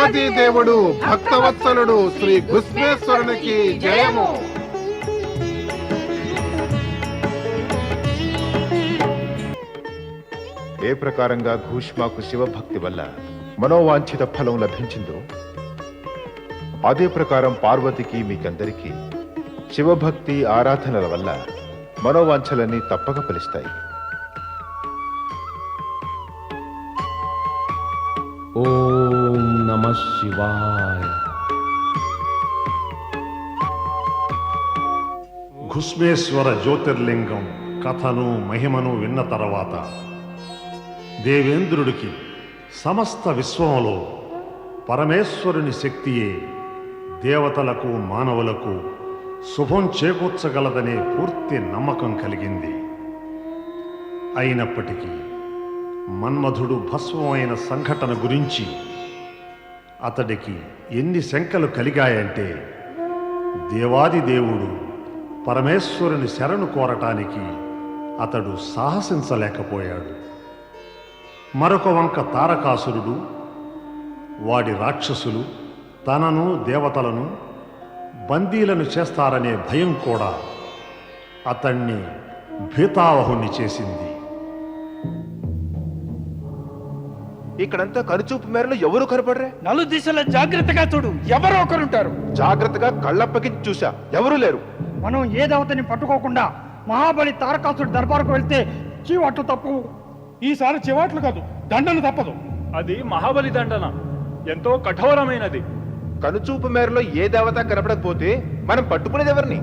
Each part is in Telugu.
దేవాది దేవుడు భక్తవత్సలుడు శ్రీ గుస్మేశ్వరునికి జయము. ఏ ప్రకారంగా భూష్మాకు శివభక్తి వల్ల మనోవాంఛిత ఫలం లభించిందో అదే ప్రకారం పార్వతికి మీకందరికీ శివభక్తి ఆరాధనల వల్ల మనోవాంఛలన్నీ తప్పక ఫలిస్తాయి. ఓం శివాయ. ఘుస్మేశ్వర జ్యోతిర్లింగం కథను మహిమను విన్న తర్వాత దేవేంద్రుడికి సమస్త విశ్వంలో పరమేశ్వరుని శక్తియే దేవతలకు మానవులకు శుభం చేకూర్చగలదనే పూర్తి నమ్మకం కలిగింది. అయినప్పటికీ మన్మధుడు భస్మమైన సంఘటన గురించి అతడికి ఎన్ని శంకలు కలిగాయంటే దేవాది దేవుడు పరమేశ్వరుని శరణు కోరటానికి అతడు సాహసించలేకపోయాడు. మరొక వంక తారకాసురుడు వాడి రాక్షసులు తనను దేవతలను బందీలను చేస్తారనే భయం కూడా అతణ్ణి భీతావహుణ్ణి చేసింది. ఇక్కడంతా కనుచూపు మేరలో ఎవరు కనపడరే? నలు దిశల జాగ్రత్తగా చూడు. ఎవరో ఒకరుంటారు. జాగ్రత్తగా కళ్ళప్పకి చూశా. ఎవరూ లేరు? మనం ఏ దేవతని పట్టుకోకుండా మహాబలి తారకాసుడి దర్బారుకు వెళ్తే చీవట్లు తప్పు. ఈసారి చివాట్లు కాదు దండలు తప్పదు. అది మహాబలి దండన. ఎంతో కఠోరమైనది. కనుచూపు మేరలో ఏ దేవత కనపడకపోతే మనం పట్టుకునేది ఎవరిని?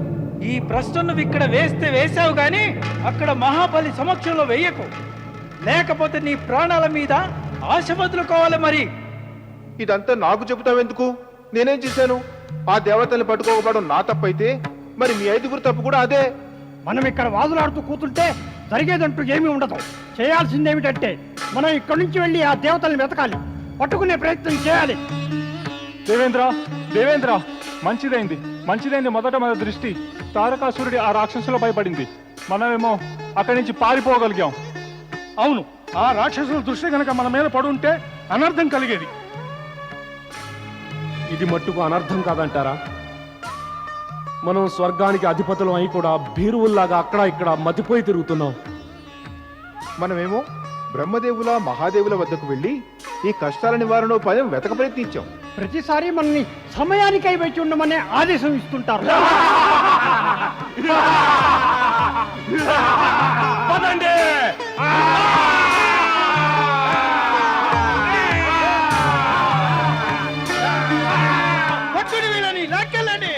ఈ ప్రశ్న నువ్వు ఇక్కడ వేస్తే వేసావు గాని అక్కడ మహాబలి సమక్షంలో వెయ్యకు లేకపోతే నీ ప్రాణాల మీద ఆశ వదులుకోవాలి మరి. ఇదంతా నాకు చెబుతావెందుకు? నేనేం చేశాను? ఆ దేవతల్ని పట్టుకోకపోవడం నా తప్పైతే? మరి మీ ఐదుగురు తప్పు కూడా అదే. మనం ఇక్కడ వాదులాడుతూ కూతుంటే జరిగేదంటూ ఏమీ ఉండదు. చేయాల్సిందేమిటంటే మనం ఇక్కడి నుంచి వెళ్ళి ఆ దేవతల్ని వెతకాలి. పట్టుకునే ప్రయత్నం చేయాలి. దేవేంద్ర దేవేంద్ర మంచిదైంది. మంచిదైంది మొదట మన దృష్టి. తారకాసురుడి ఆ రాక్షసుల భయపడింది మనమేమో అక్కడి నుంచి పారిపోగలిగాం. అవును. ఆ రాక్షసుల దృష్టి కనుక మన మీద పడుంటే అనర్థం కలిగేది. ఇది మట్టుకు అనర్థం కాదంటారా? మనం స్వర్గానికి అధిపతులం అయి కూడా భీరువుల్లాగా అక్కడ ఇక్కడ మతిపోయి తిరుగుతున్నాం. మనమేమో బ్రహ్మదేవుల మహాదేవుల వద్దకు వెళ్ళి ఈ కష్టాల నివారణోపాయం వెతక ప్రయత్నించాం. ప్రతిసారి మనల్ని సమయానికై వచ్చి ఉండమనే ఆదేశం ఇస్తుంటారు. పదండి! లాక్కెళ్ళండి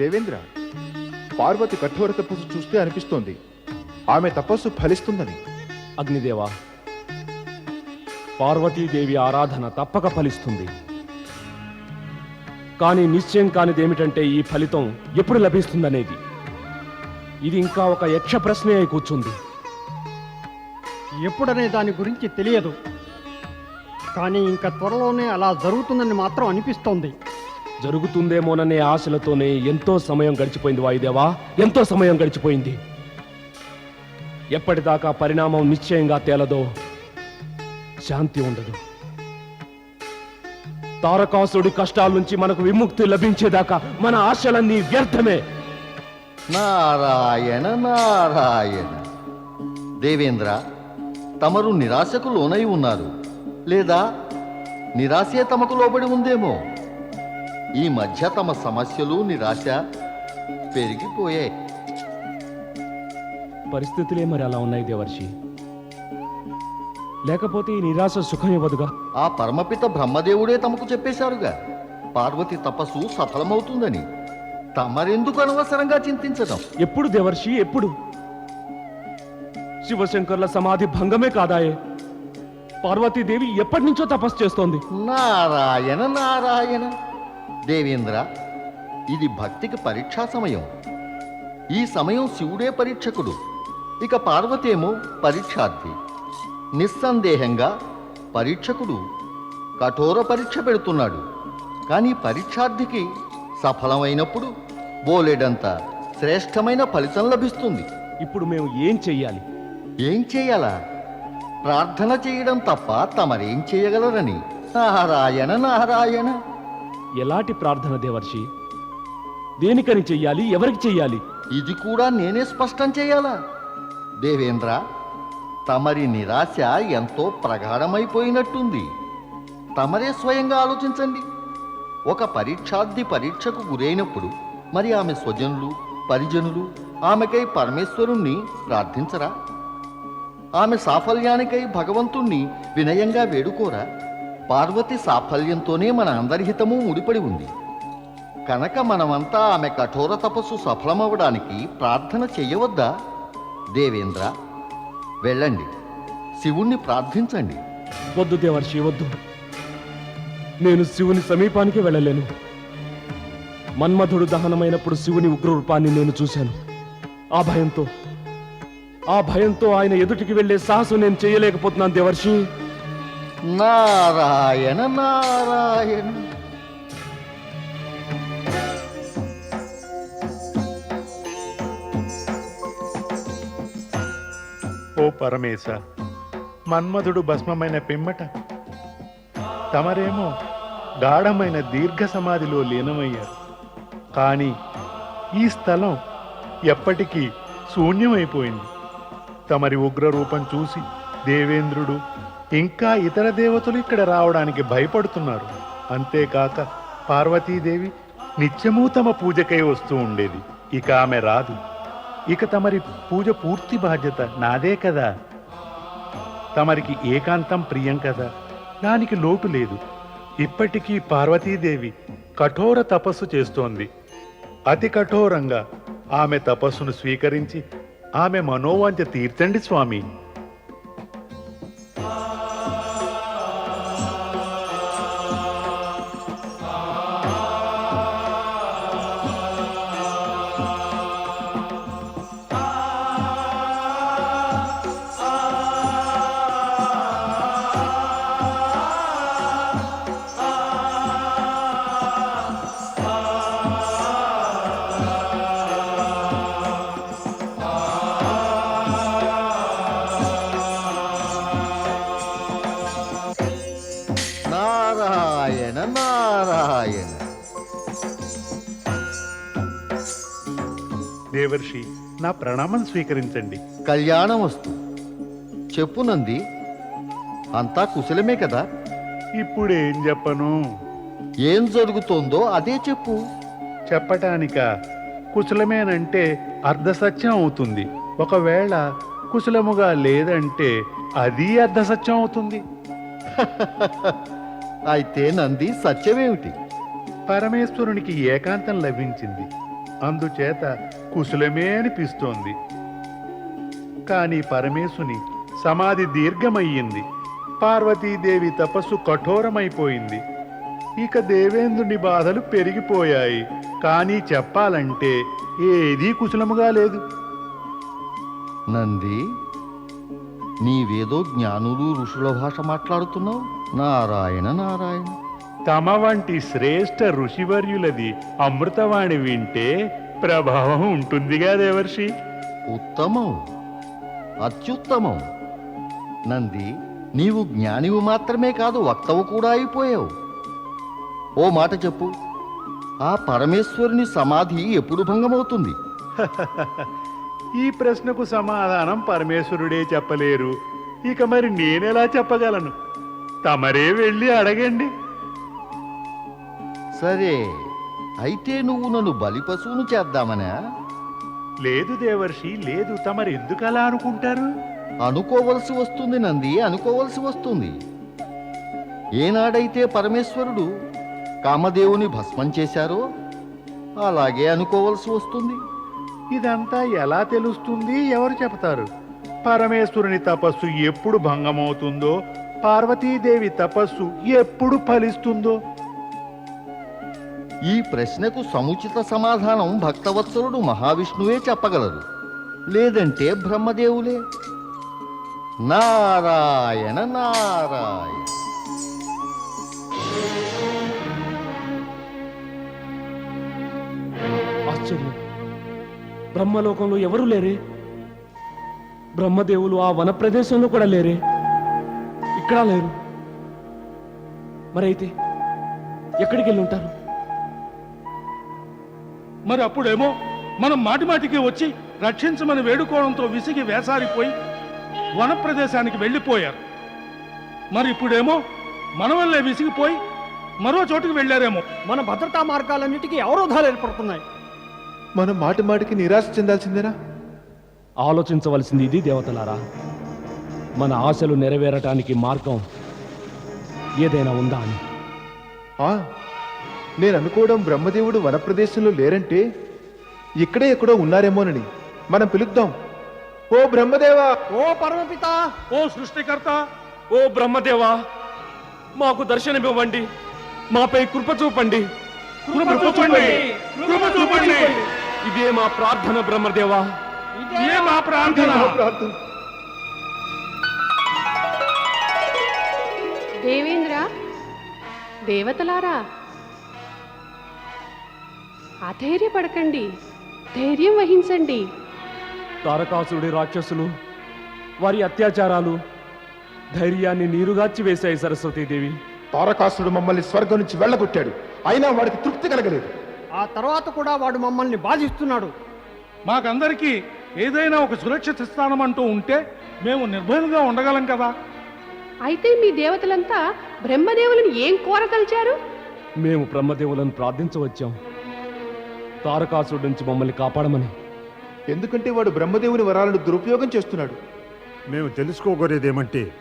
దేవేంద్ర పార్వతి కఠోర తపస్సు చూస్తే అనిపిస్తోంది. ఆమె తపస్సు ఫలిస్తుందని. అగ్నిదేవా పార్వతీదేవి ఆరాధన తప్పక ఫలిస్తుంది. కానీ నిశ్చయం కానిది ఏమిటంటే ఈ ఫలితం ఎప్పుడు లభిస్తుందనేది. ఇది ఇంకా ఒక యక్ష ప్రశ్నే అయి కూర్చుంది. ఎప్పుడనే దాని గురించి తెలియదు. కానీ ఇంకా త్వరలోనే అలా జరుగుతుందని మాత్రం అనిపిస్తోంది. జరుగుతుందేమోననే ఆశలతోనే ఎంతో సమయం గడిచిపోయింది వాయుదేవా ఎంతో సమయం గడిచిపోయింది. ఎప్పటిదాకా పరిణామం నిశ్చయంగా తేలదో శాంతి ఉండదు. తారకాసుడి కష్టాల నుంచి మనకు విముక్తి లభించేదాకా మన ఆశలన్నీ వ్యర్థమే. నారాయణ నారాయణ. దేవేంద్ర తమరు నిరాశకు లోనై ఉన్నారు. లేదా నిరాశే తమకు లోబడి ఉందేమో? ఈ మధ్య తమ సమస్యలు నిరాశ పెరిగిపోయాయి. పరిస్థితులే మరి అలా ఉన్నాయి దేవర్షి. లేకపోతే ఈ నిరాశ సుఖం ఇవ్వదుగా? ఆ పరమపిత బ్రహ్మదేవుడే తమకు చెప్పేశారుగా. పార్వతి తపస్సు సఫలమవుతుందని. తమరెందుకు అనవసరంగా చింతించడం? ఎప్పుడు దేవర్షి ఎప్పుడు? శివశంకర్ల సమాధి భంగమే కాదాయే. పార్వతీదేవి ఎప్పటి నుంచో తపస్సు చేస్తోంది. నారాయణ నారాయణ. దేవేంద్ర ఇది భక్తికి పరీక్షా సమయం. ఈ సమయం శివుడే పరీక్షకుడు. ఇక పార్వతేమో పరీక్షార్థి. నిస్సందేహంగా పరీక్షకుడు కఠోర పరీక్ష పెడుతున్నాడు. కానీ పరీక్షార్థికి సఫలమైనప్పుడు బోలెడంత శ్రేష్టమైన ఫలితం లభిస్తుంది. ఇప్పుడు మేము ఏం చెయ్యాలి? ఏం చేయాలా? ప్రార్థన చేయడం తప్ప తమరేం చేయగలరని. నారాయణ నారాయణ. ఎలాంటి ప్రార్థన దేవర్షి? దేనికని చెయ్యాలి? ఎవరికి చెయ్యాలి? ఇది కూడా నేనే స్పష్టం చేయాలా? దేవేంద్ర తమరి నిరాశ ఎంతో ప్రగాఢమైపోయినట్టుంది. తమరే స్వయంగా ఆలోచించండి. ఒక పరీక్షార్థి పరీక్షకు గురైనప్పుడు మరి ఆమె స్వజనులు పరిజనులు ఆమెకై పరమేశ్వరుణ్ణి ప్రార్థించరా? ఆమె సాఫల్యానికై భగవంతుణ్ణి వినయంగా వేడుకోరా? పార్వతి సాఫల్యంతోనే మన అందరి హితము ముడిపడి ఉంది. కనుక మనమంతా ఆమె కఠోర తపస్సు సఫలమవడానికి ప్రార్థన చెయ్యవద్దా దేవేంద్ర వెళ్ళండి. శివుణ్ణి ప్రార్థించండి. వద్దు దేవర్షి వద్దు. నేను శివుని సమీపానికి వెళ్ళలేను. మన్మధుడు దహనమైనప్పుడు శివుని ఉగ్రరూపాన్ని నేను చూశాను. ఆ భయంతో ఆ భయంతో ఆయన ఎదుటికి వెళ్ళే సాహసం నేను చేయలేకపోతున్నాను దేవర్షి. నారాయణ నారాయణ. ఓ పరమేశ మన్మధుడు భస్మమైన పిమ్మట. తమరేమో గాఢమైన దీర్ఘ సమాధిలో లీనమయ్యారు. కానీ ఈ స్థలం ఎప్పటికీ శూన్యమైపోయింది. తమరి ఉగ్ర రూపం చూసి దేవేంద్రుడు ఇంకా ఇతర దేవతలు ఇక్కడ రావడానికి భయపడుతున్నారు. అంతేకాక పార్వతీదేవి నిత్యము తమ పూజకై వస్తూ ఉండేది. ఇక ఆమె రాదు. ఇక తమరి పూజ పూర్తి బాధ్యత నాదే కదా. తమరికి ఏకాంతం ప్రియం కదా. దానికి లోటు లేదు. ఇప్పటికీ పార్వతీదేవి కఠోర తపస్సు చేస్తోంది. అతి కఠోరంగా ఆమె తపస్సును స్వీకరించి ఆమె మనోవాంఛ తీర్చండి స్వామి. దేవర్షి నా ప్రణామం స్వీకరించండి. కళ్యాణమస్తు. చెప్పు నంది అంతా కుశలమే కదా? ఇప్పుడేం చెప్పను? ఏం జరుగుతోందో అదే చెప్పు. చెప్పటానిక కుశలమేనంటే అర్ధసత్యం అవుతుంది. ఒకవేళ కుశలముగా లేదంటే అది అర్ధసత్యం అవుతుంది. అయితే నంది సత్యమేమిటి? పరమేశ్వరునికి ఏకాంతం లభించింది. అందుచేత కుశలమే అనిపిస్తోంది. కానీ పరమేశుని సమాధి దీర్ఘమయ్యింది. పార్వతీదేవి తపస్సు కఠోరమైపోయింది. ఇక దేవేంద్రుని బాధలు పెరిగిపోయాయి. కానీ చెప్పాలంటే ఏదీ కుశలముగా లేదు. నంది నీవేదో జ్ఞానులు ఋషుల భాష మాట్లాడుతున్నావు? నారాయణ నారాయణ. తమ వంటి శ్రేష్ఠ ఋషివర్యులది అమృతవాణి వింటే ప్రభావం ఉంటుందిగా దేవర్షి. ఉత్తమం. అత్యుత్తమం. నంది నీవు జ్ఞానివి మాత్రమే కాదు వక్తవు కూడా అయిపోయావు. ఓ మాట చెప్పు. ఆ పరమేశ్వరుని సమాధి ఎప్పుడు భంగమవుతుంది? ఈ ప్రశ్నకు సమాధానం పరమేశ్వరుడే చెప్పలేరు. ఇక మరి నేనెలా చెప్పగలను? తమరే వెళ్ళి అడగండి. సరే. అయితే నువ్వు నన్ను బలిపశువును చేద్దామనా? లేదు దేవర్షి లేదు. తమరు ఎందుకు అలా అనుకుంటారు? అనుకోవలసి వస్తుంది నంది అనుకోవలసి వస్తుంది. ఏనాడైతే పరమేశ్వరుడు కామదేవుని భస్మం చేశారో అలాగే అనుకోవలసి వస్తుంది. ఇదంతా ఎలా తెలుస్తుంది? ఎవరు చెప్తారు పరమేశ్వరుని తపస్సు ఎప్పుడు భంగమవుతుందో పార్వతీదేవి తపస్సు ఎప్పుడు ఫలిస్తుందో. ఈ ప్రశ్నకు సముచిత సమాధానం భక్తవత్సరుడు మహావిష్ణువే చెప్పగలరు. లేదంటే బ్రహ్మదేవులే? నారాయణ నారాయణ. ఆశ్చర్యం. బ్రహ్మలోకంలో ఎవరు లేరే? బ్రహ్మదేవులు ఆ వన ప్రదేశంలో కూడా లేరే? ఇక్కడ లేరు. మరైతే ఎక్కడికి వెళ్ళి ఉంటారు? మరి అప్పుడేమో మనం మాటి మాటికి వచ్చి రక్షించమని వేడుకోవడంతో విసిగి వేసారిపోయి వన ప్రదేశానికి వెళ్ళిపోయారు. మరి ఇప్పుడేమో మన వల్లే విసిగిపోయి మరో చోటుకు వెళ్ళారేమో. మన భద్రతా మార్గాలన్నిటికీ అవరోధాలు ఏర్పడుతున్నాయి. మనం మాటి మాటికి నిరాశ చెందాల్సిందేనా? ఆలోచించవలసింది ఇది దేవతలారా. మన ఆశలు నెరవేరటానికి మార్గం ఏదైనా ఉందా అని. ఆ, నేను అనుకోవడం బ్రహ్మదేవుడు వనప్రదేశంలో లేరంటే ఇక్కడే ఎక్కడో ఉన్నారేమోనని. మనం పిలుద్దాం. ఓ బ్రహ్మదేవా! ఓ పరమపిత! ఓ సృష్టికర్త! ఓ బ్రహ్మదేవా! మాకు దర్శనమివ్వండి. మాపై కృప చూపండి. కృప చూపండి. కృప చూపండి. ఇదే మా ప్రార్థన బ్రహ్మదేవా. ఇదే మా ప్రార్థన. దేవేంద్ర దేవతలారా అధైర్యపడకండి. ధైర్యం వహించండి. తారకాసురుడి రాక్షసులు వారి అత్యాచారాలు ధైర్యాన్ని నీరుగార్చి వేశాయి సరస్వతీదేవి. తారకాసుడు మమ్మల్ని స్వర్గం నుంచి వెళ్ళగొట్టాడు. అయినా వాడికి తృప్తి కలగలేదు. ఆ తర్వాత కూడా వాడు మమ్మల్ని బాధిస్తున్నాడు. మాకందరికీ ఏదైనా ఒక సురక్షిత స్థానం అంటూ ఉంటే మేము నిర్భయంగా ఉండగలం కదా? అయితే మీ దేవతలంతా బ్రహ్మదేవులను ఏం కోరదలిచారు? మేము బ్రహ్మదేవులను ప్రార్థించవచ్చాం. తారకాసురుడి నుంచి మమ్మల్ని కాపాడమని. ఎందుకంటే వాడు బ్రహ్మదేవుని వరాలను దురుపయోగం చేస్తున్నాడు. మేము తెలుసుకోగోరేదేమంటే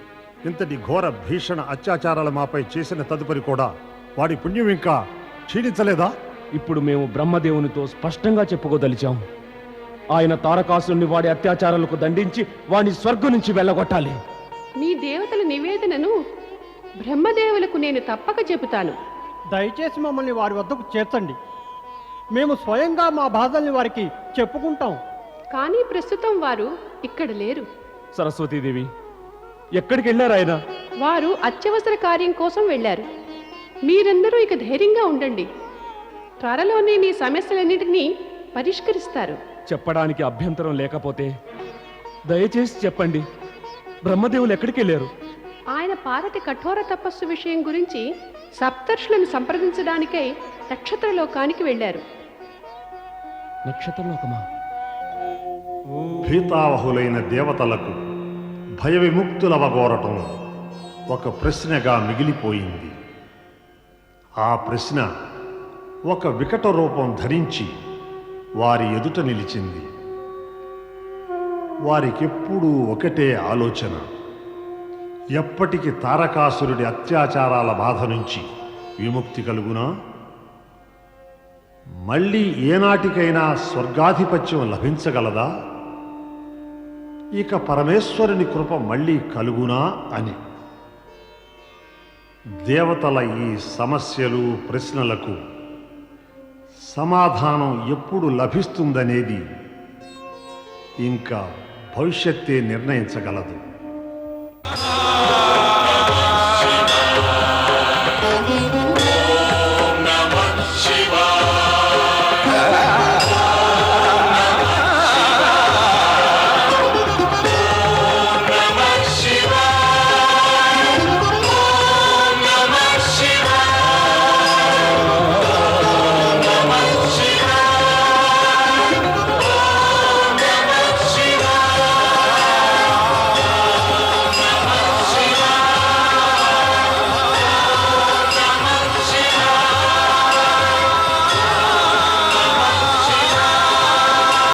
ఇంతటి ఘోర భీషణ అత్యాచారాలు మాపై చేసిన తదుపరి కూడా వాడి పుణ్యం ఇంకా క్షీణించలేదా? ఇప్పుడు మేము బ్రహ్మదేవునితో స్పష్టంగా చెప్పుకోదలిచాం ఆయన తారకాసురుని వాడి అత్యాచారాలకు దండించి వాని స్వర్గం నుంచి వెళ్ళగొట్టాలి. మీ దేవతల నివేదనను బ్రహ్మదేవులకు నేను తప్పక చెబుతాను. దయచేసి మమ్మల్ని వారి వద్దకు చేర్చండి. మేము స్వయంగా మా బాధల్ని వారికి చెప్పుకుంటాం. కానీ ప్రస్తుతం వారు ఇక్కడ లేరు. సరస్వతీదేవి ఎక్కడికి వెళ్ళారు ఆయన? వారు అత్యవసర కార్యం కోసం వెళ్ళారు. మీరందరూ ఇక ధైర్యంగా ఉండండి. త్వరలోనే మీ సమస్యలన్నింటినీ పరిష్కరిస్తారు. చెప్పడానికి అభ్యంతరం లేకపోతే దయచేసి చెప్పండి బ్రహ్మదేవులు ఎక్కడికి వెళ్ళారు? ఆయన పార్వతి కఠోర తపస్సు విషయం గురించి సప్తర్షులను సంప్రదించడానికై నక్షత్రలోకానికి వెళ్ళారు. నక్షత్రలోకమా? భీతావహులైన దేవతలకు భయ విముక్తులవగోరటం ఒక ప్రశ్నగా మిగిలిపోయింది. ఆ ప్రశ్న ఒక వికట రూపం ధరించి వారి ఎదుట నిలిచింది. వారికెప్పుడూ ఒకటే ఆలోచన. ఎప్పటికి తారకాసురుడి అత్యాచారాల బాధ నుంచి విముక్తి కలుగునా? మళ్ళీ ఏనాటికైనా స్వర్గాధిపత్యం లభించగలదా? ఇక పరమేశ్వరుని కృప మళ్ళీ కలుగునా అని. దేవతల ఈ సమస్యలు ప్రశ్నలకు సమాధానం ఎప్పుడు లభిస్తుందనేది ఇంకా భవిష్యత్తే నిర్ణయించగలదు.